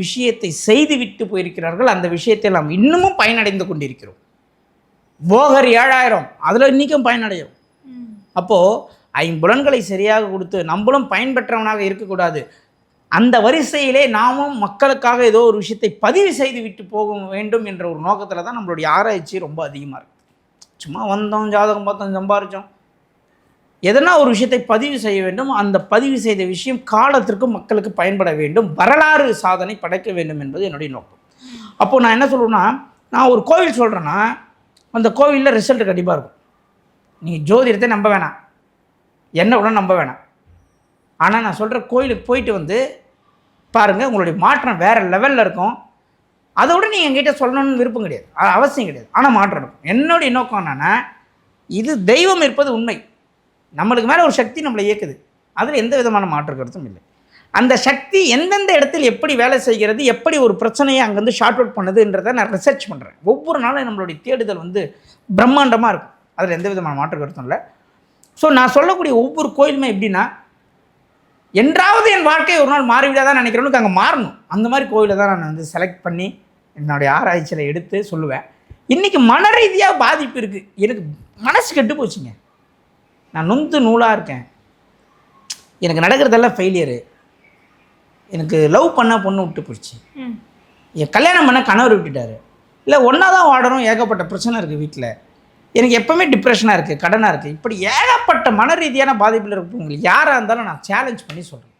விஷயத்தை செய்துவிட்டு போயிருக்கிறார்கள். அந்த விஷயத்தை நாம் இன்னமும் பயனடைந்து கொண்டிருக்கிறோம். போகர் ஏழாயிரம் அதில் இன்றைக்கும் பயனடையும் அப்போது ஐம்புலன்களை சரியாக கொடுத்து நம்மளும் பயன்பெற்றவனாக இருக்கக்கூடாது. அந்த வரிசையிலே நாமும் மக்களுக்காக ஏதோ ஒரு விஷயத்தை பதிவு செய்து விட்டு போக வேண்டும் என்ற ஒரு நோக்கத்தில் தான் நம்மளுடைய ஆராய்ச்சி ரொம்ப அதிகமாக இருக்குது சும்மா வந்தோம் ஜாதகம் பார்த்தோம் சம்பாரித்தோம் எதனா ஒரு விஷயத்தை பதிவு செய்ய வேண்டும் அந்த பதிவு செய்த விஷயம் காலத்திற்கு மக்களுக்கு பயன்பட வேண்டும் வரலாறு சாதனை படைக்க வேண்டும் என்பது என்னுடைய நோக்கம். அப்போது நான் என்ன சொல்லுவேன்னா நான் ஒரு கோவில் சொல்கிறேன்னா அந்த கோவிலில் ரிசல்ட் கண்டிப்பாக இருக்கும். நீங்கள் ஜோதிடத்தை நம்ப வேணாம். என்ன கூட நம்ப வேணாம். ஆனால் நான் சொல்கிற கோயிலுக்கு போயிட்டு வந்து பாருங்கள் உங்களுடைய மாற்றம் வேறு லெவலில் இருக்கும். அதை விட நீங்கள் எங்கிட்ட சொல்லணும்னு விருப்பம் கிடையாது. அவசியம் கிடையாது. ஆனால் மாற்றம் இருக்கும் என்னுடைய நோக்கம் என்னென்னா இது தெய்வம் இருப்பது உண்மை. நம்மளுக்கு மேலே ஒரு சக்தி நம்மளை இயக்குது. அதில் எந்த விதமான மாற்று கருத்தும் இல்லை. அந்த சக்தி எந்தெந்த இடத்தில் எப்படி வேலை செய்கிறது எப்படி ஒரு பிரச்சனையை அங்கேருந்து ஷார்ட் அவுட் பண்ணுதுன்றதை நான் ரிசர்ச் பண்ணுறேன் ஒவ்வொரு நாளும் நம்மளுடைய தேடுதல் வந்து பிரம்மாண்டமாக இருக்கும். அதில் எந்த விதமான மாற்று கருத்தும் இல்லை. ஸோ நான் சொல்லக்கூடிய ஒவ்வொரு கோயிலுமே எப்படின்னா என்றாவது என் வாழ்க்கை ஒரு நாள் மாறிவிடாதான் நினைக்கிறவனுக்கு அங்கே மாறணும். அந்த மாதிரி கோயிலை தான் நான் வந்து செலக்ட் பண்ணி என்னுடைய ஆராய்ச்சியில் எடுத்து சொல்லுவேன். இன்றைக்கி மன ரீதியாக பாதிப்பு இருக்குது எனக்கு மனசு கெட்டு போச்சுங்க. நான் நொந்து நூலாக இருக்கேன். எனக்கு நடக்கிறதெல்லாம் ஃபெயிலியரு எனக்கு லவ் பண்ண பொண்ணு விட்டு போயிடுச்சு. என் கல்யாணம் பண்ண கணவர் விட்டுட்டாரு. இல்லை ஒன்றா தான் வாடணும் ஏகப்பட்ட பிரச்சனை இருக்குது வீட்டில் எனக்கு எப்போவுமே டிப்ரெஷனாக இருக்குது கடனாக இருக்குது இப்படி ஏகப்பட்ட மன ரீதியான பாதிப்பில் இருக்கவங்களுக்கு யாராக இருந்தாலும் நான் சேலஞ்ச் பண்ணி சொல்கிறேன்